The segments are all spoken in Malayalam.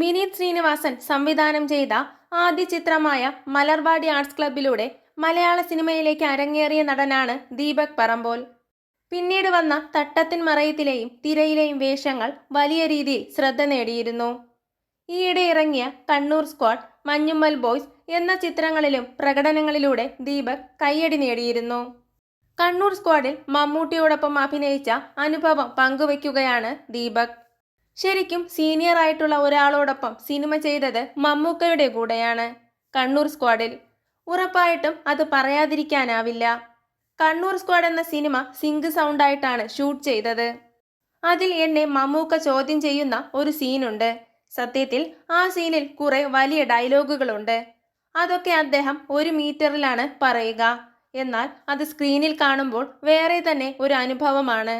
വിനീത് ശ്രീനിവാസൻ സംവിധാനം ചെയ്ത ആദ്യ ചിത്രമായ മലർവാടി ആർട്സ് ക്ലബിലൂടെ മലയാള സിനിമയിലേക്ക് അരങ്ങേറിയ നടനാണ് ദീപക് പറമ്പോൽ. പിന്നീട് വന്ന തട്ടത്തിൻ മറയത്തിലെയും തിരയിലെയും വേഷങ്ങൾ വലിയ രീതിയിൽ ശ്രദ്ധ നേടിയിരുന്നു. ഈയിടെ ഇറങ്ങിയ കണ്ണൂർ സ്ക്വാഡ് മഞ്ഞുമ്മൽ ബോയ്സ് എന്ന ചിത്രങ്ങളിലും പ്രകടനങ്ങളിലൂടെ ദീപക് കയ്യടി നേടിയിരുന്നു. കണ്ണൂർ സ്ക്വാഡിൽ മമ്മൂട്ടിയോടൊപ്പം അഭിനയിച്ച അനുഭവം പങ്കുവയ്ക്കുകയാണ് ദീപക്. ശരിക്കും സീനിയർ ആയിട്ടുള്ള ഒരാളോടൊപ്പം സിനിമ ചെയ്തത് മമ്മൂക്കയുടെ കൂടെയാണ് കണ്ണൂർ സ്ക്വാഡിൽ ഉറപ്പായിട്ടും അത് പറയാതിരിക്കാനാവില്ല. കണ്ണൂർ സ്ക്വാഡ് എന്ന സിനിമ സിങ്ക് സൗണ്ടായിട്ടാണ് ഷൂട്ട് ചെയ്തത്. അതിൽ എന്നെ മമ്മൂക്ക ചോദ്യം ചെയ്യുന്ന ഒരു സീനുണ്ട് സത്യത്തിൽ ആ സീനിൽ കുറെ വലിയ ഡയലോഗുകളുണ്ട് അതൊക്കെ അദ്ദേഹം ഒരു മീറ്ററിലാണ് പറയുക. എന്നാൽ അത് സ്ക്രീനിൽ കാണുമ്പോൾ വേറെ തന്നെ ഒരു അനുഭവമാണ്.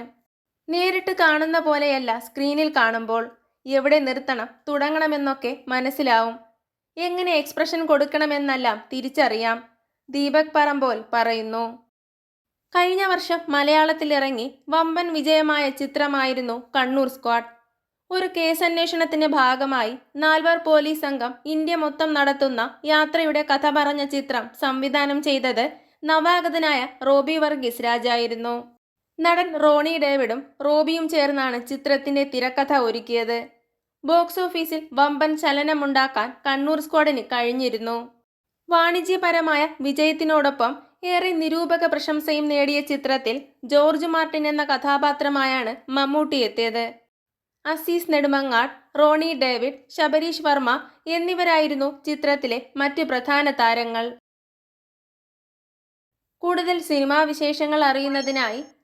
നേരിട്ട് കാണുന്ന പോലെയല്ല സ്ക്രീനിൽ കാണുമ്പോൾ. എവിടെ നിർത്തണം തുടങ്ങണമെന്നൊക്കെ മനസ്സിലാവും. എങ്ങനെ എക്സ്പ്രഷൻ കൊടുക്കണമെന്നെല്ലാം തിരിച്ചറിയാം. ദീപക് പറമ്പോൽ പറയുന്നു. കഴിഞ്ഞ വർഷം മലയാളത്തിലിറങ്ങി വമ്പൻ വിജയമായ ചിത്രമായിരുന്നു കണ്ണൂർ സ്ക്വാഡ്. ഒരു കേസന്വേഷണത്തിന്റെ ഭാഗമായി നാൽവർ പോലീസ് സംഘം ഇന്ത്യ മൊത്തം നടത്തുന്ന യാത്രയുടെ കഥ പറഞ്ഞ ചിത്രം സംവിധാനം ചെയ്തത് നവാഗതനായ റോബി വർഗീസ് രാജായിരുന്നു. നടൻ റോണി ഡേവിഡും റോബിയും ചേർന്നാണ് ചിത്രത്തിന്റെ തിരക്കഥ ഒരുക്കിയത്. ബോക്സ് ഓഫീസിൽ വമ്പൻ ചലനമുണ്ടാക്കാൻ കണ്ണൂർ സ്ക്വാഡിന് കഴിഞ്ഞിരുന്നു. വാണിജ്യപരമായ വിജയത്തിനോടൊപ്പം ഏറെ നിരൂപക പ്രശംസയും നേടിയ ചിത്രത്തിൽ ജോർജ് മാർട്ടിൻ എന്ന കഥാപാത്രമായാണ് മമ്മൂട്ടി എത്തിയത്. അസീസ് നെടുമങ്ങാട് റോണി ഡേവിഡ് ശബരീഷ് വർമ്മ എന്നിവരായിരുന്നു ചിത്രത്തിലെ മറ്റ് പ്രധാന താരങ്ങൾ. കൂടുതൽ സിനിമാ വിശേഷങ്ങൾ അറിയുന്നതിനായി